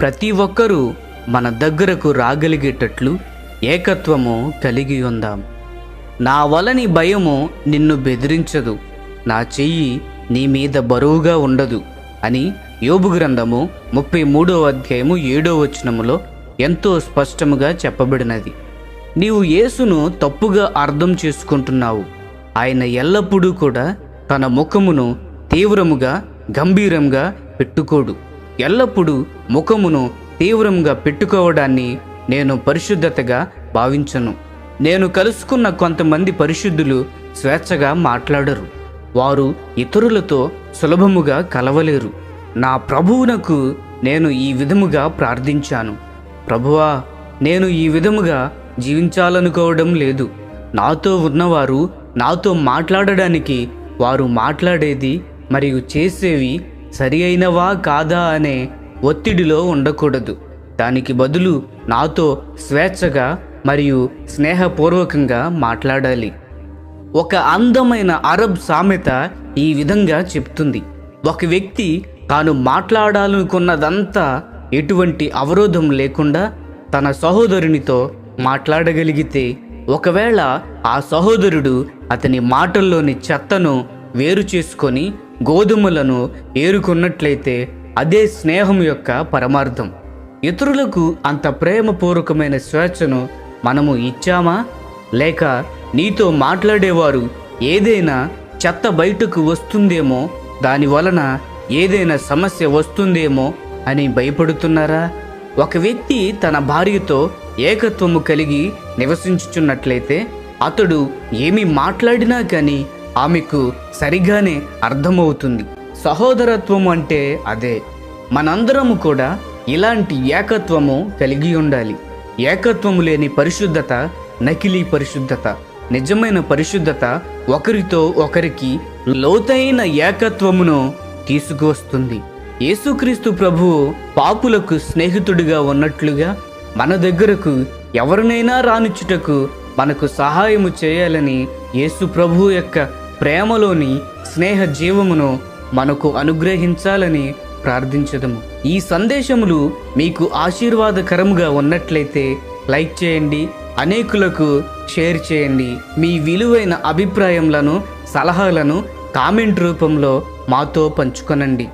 ప్రతి ఒక్కరూ మన దగ్గరకు రాగలిగేటట్లు ఏకత్వము కలిగి ఉందాం. నా వలని భయము నిన్ను బెదిరించదు. నా చెయ్యి నీ మీద బరువుగా ఉండదు అని యోబు గ్రంథము ముప్పై మూడో అధ్యాయము ఏడో వచనములో ఎంతో స్పష్టముగా చెప్పబడినది. నీవు యేసును తప్పుగా అర్థం చేసుకుంటున్నావు. ఆయన ఎల్లప్పుడూ కూడా తన ముఖమును తీవ్రముగా గంభీరంగా పెట్టుకోడు. ఎల్లప్పుడూ ముఖమును తీవ్రంగా పెట్టుకోవడాన్ని నేను పరిశుద్ధతగా భావించను. నేను కలుసుకున్న కొంతమంది పరిశుద్ధులు స్వేచ్ఛగా మాట్లాడరు. వారు ఇతరులతో సులభముగా కలవలేరు. నా ప్రభువునకు నేను ఈ విధముగా ప్రార్థించాను. ప్రభువా నేను ఈ విధముగా జీవించాలనుకోవడం లేదు. నాతో ఉన్నవారు నాతో మాట్లాడడానికి వారు మాట్లాడేది మరియు చేసేవి సరి అయినవా కాదా అనే ఒత్తిడిలో ఉండకూడదు. దానికి బదులు నాతో స్వేచ్ఛగా మరియు స్నేహపూర్వకంగా మాట్లాడాలి. ఒక అందమైన అరబ్ సామెత ఈ విధంగా చెప్తుంది. ఒక వ్యక్తి తాను మాట్లాడాలనుకున్నదంతా ఎటువంటి అవరోధం లేకుండా తన సహోదరునితో మాట్లాడగలిగితే ఒకవేళ ఆ సహోదరుడు అతని మాటల్లోని చెత్తను వేరు చేసుకొని గోధుమలను ఏరుకున్నట్లయితే అదే స్నేహం యొక్క పరమార్థం. ఇతరులకు అంత ప్రేమపూర్వకమైన స్వేచ్ఛను మనము ఇచ్చామా? లేక నీతో మాట్లాడేవారు ఏదైనా చెత్త బయటకు వస్తుందేమో దాని వలన ఏదైనా సమస్య వస్తుందేమో అని భయపడుతున్నారా? ఒక వ్యక్తి తన భార్యతో ఏకత్వము కలిగి నివసించుచున్నట్లయితే అతడు ఏమి మాట్లాడినా కానీ ఆమెకు సరిగానే అర్థమవుతుంది. సహోదరత్వం అంటే అదే. మనందరము కూడా ఇలాంటి ఏకత్వము కలిగి ఉండాలి. ఏకత్వము లేని పరిశుద్ధత నకిలీ పరిశుద్ధత నిజమైన పరిశుద్ధత ఒకరితో ఒకరికి లోతైన ఏకత్వమును తీసుకువస్తుంది. యేసుక్రీస్తు ప్రభువు పాపులకు స్నేహితుడిగా ఉన్నట్లుగా మన దగ్గరకు ఎవరినైనా రానిచ్చుటకు మనకు సహాయము చేయాలని యేసు ప్రభువు యొక్క ప్రేమలోని స్నేహ జీవమును మనకు అనుగ్రహించాలని ప్రార్థించదము. ఈ సందేశములు మీకు ఆశీర్వాదకరముగా ఉన్నట్లయితే లైక్ చేయండి అనేకులకు షేర్ చేయండి. మీ విలువైన అభిప్రాయములను సలహాలను కామెంట్ రూపంలో మాతో పంచుకొనండి.